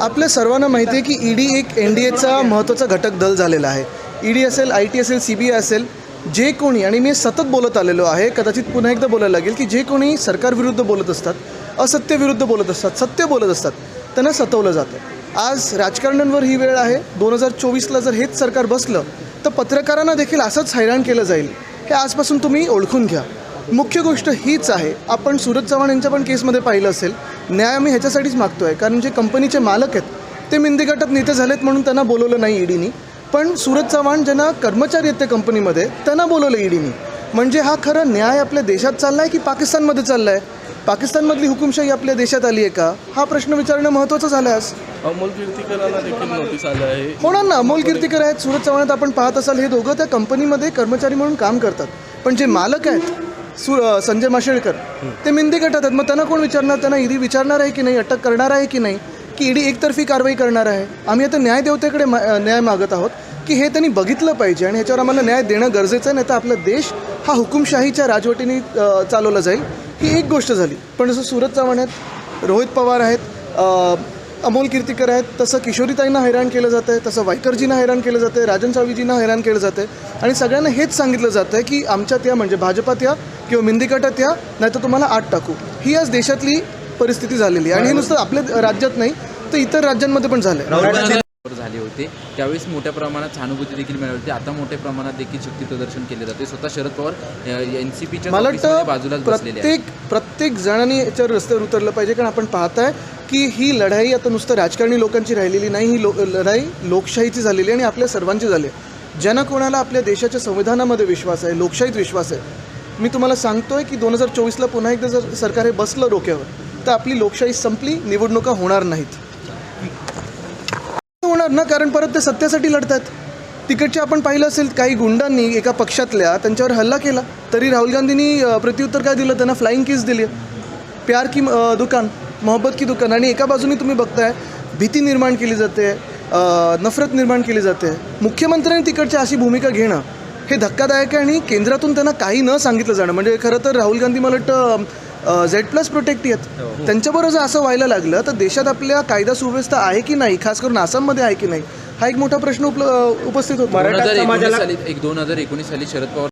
आपल्या सर्वांना माहिती आहे की ईडी एक एन डी एचा महत्त्वाचा घटक दल झालेला आहे. ईडी असेल आय टी असेल सी बी आय असेल जे कोणी आणि मी सतत बोलत आलेलो आहे कदाचित पुन्हा एकदा बोलायला लागेल की जे कोणी सरकारविरुद्ध बोलत असतात असत्यविरुद्ध बोलत असतात सत्य बोलत असतात त्यांना सतवलं जातं. आज राजकारण्यांवर ही वेळ आहे. दोन हजार चोवीसला जर हेच सरकार बसलं तर पत्रकारांना देखील असंच हैराण केलं जाईल. हे आजपासून तुम्ही ओळखून घ्या. मुख्य गोष्ट हीच आहे. आपण सूरज चव्हाण यांच्या पण केसमध्ये पाहिलं असेल. न्याय आम्ही ह्याच्यासाठीच मागतोय. कारण जे कंपनीचे मालक आहेत ते मिंदी गटात नेते झालेत म्हणून त्यांना बोलवलं नाही ईडीनी. पण सूरज चव्हाण ज्यांना कर्मचारी आहेत त्या कंपनीमध्ये त्यांना बोलवलं ईडीनी. म्हणजे हा खरा न्याय आपल्या देशात चालला आहे की पाकिस्तानमध्ये चालला आहे पाकिस्तानमधली हुकुमशाही आपल्या देशात आली आहे का? हा प्रश्न विचारणं महत्त्वाचं झालं आहे आज. अमोल कीर्तीकरांना देखील नोटीस आलं आहे. होणार ना अमोल कीर्तीकर आहेत सूरज चव्हाण आपण पाहत असाल हे दोघं त्या कंपनीमध्ये कर्मचारी म्हणून काम करतात. पण जे मालक आहेत सु संजय माशेळकर. ते मिंदी गटात आहेत. मग त्यांना कोण विचारणार? त्यांना ईडी विचारणार आहे की नाही? अटक करणार आहे की नाही? की ईडी एकतर्फी कारवाई करणार आहे? आम्ही आता न्यायदेवतेकडे मा न्याय मागत आहोत की हे त्यांनी बघितलं पाहिजे आणि ह्याच्यावर आम्हाला न्याय देणं गरजेचं आहे. नाही तर आपला देश हा हुकुमशाहीच्या राजवटीने चालवला जाईल. ही एक गोष्ट झाली. पण जसं सूरज चव्हाण आहेत रोहित पवार आहेत अमोल कीर्तीकर आहेत तसं किशोरीताईंना हैराण केलं जातं आहे तसं वायकरजींना हैराण केलं जातं आहे राजन साळवीजींना हैराण केलं जातं आहे आणि सगळ्यांना हेच सांगितलं जातं आहे की आमच्यात या म्हणजे भाजपात या किंवा मिंदिकटात या नाही तर तुम्हाला आत टाकू. ही आज देशातली परिस्थिती झालेली आहे. आणि हे नुसतं आपल्या राज्यात नाही तर इतर राज्यांमध्ये पण झालं आहे झाले होते. त्यावेळेस मोठ्या प्रमाणात सहानुभूती देखील मिळाली होती. आता मोठ्या प्रमाणात देखील शक्ती प्रदर्शन केले जाते स्वतः शरद पवार एन सी पीच्या आहेत. प्रत्येक प्रत्येक जणांनी याच्यावर रस्त्यावर उतरलं पाहिजे कारण आपण पाहताय की ही लढाई आता नुसतं राजकारणी लोकांची राहिलेली नाही ही लो लढाई लोकशाहीची झालेली आहे आणि आपल्या सर्वांची झाली आहे. ज्यांना कोणाला आपल्या देशाच्या संविधानामध्ये विश्वास आहे लोकशाहीत विश्वास आहे मी तुम्हाला सांगतोय की दोन हजार चोवीसला पुन्हा एकदा जर सरकार हे बसलं डोक्यावर तर आपली लोकशाही संपली निवडणुका होणार नाहीत. होणार ना कारण परत ते सत्यासाठी लढतात तिकडचे आपण पाहिलं असेल काही गुंडांनी एका पक्षातल्या त्यांच्यावर हल्ला केला तरी राहुल गांधींनी प्रत्युत्तर काय दिलं? त्यांना फ्लाईंग किस दिली प्यार की दुकान. मोहब्बत की दुकान. आणि एका बाजूने तुम्ही बघताय भीती निर्माण केली जाते नफरत निर्माण केली जाते. मुख्यमंत्र्यांनी तिकडची अशी भूमिका घेणं हे धक्कादायक आहे आणि केंद्रातून त्यांना काही न सांगितलं जाणं. म्हणजे खरं तर राहुल गांधी मला वाटतं झेड प्लस प्रोटेक्टी आहेत. त्यांच्याबरोबर जर असं व्हायला लागलं तर देशात आपल्या कायदा सुव्यवस्था आहे की नाही? खास करून आसाममध्ये आहे की नाही? हा एक मोठा प्रश्न उपल उपस्थित होतो. एकोणीस साली एक दोन हजार एकोणीस साली शरद पवार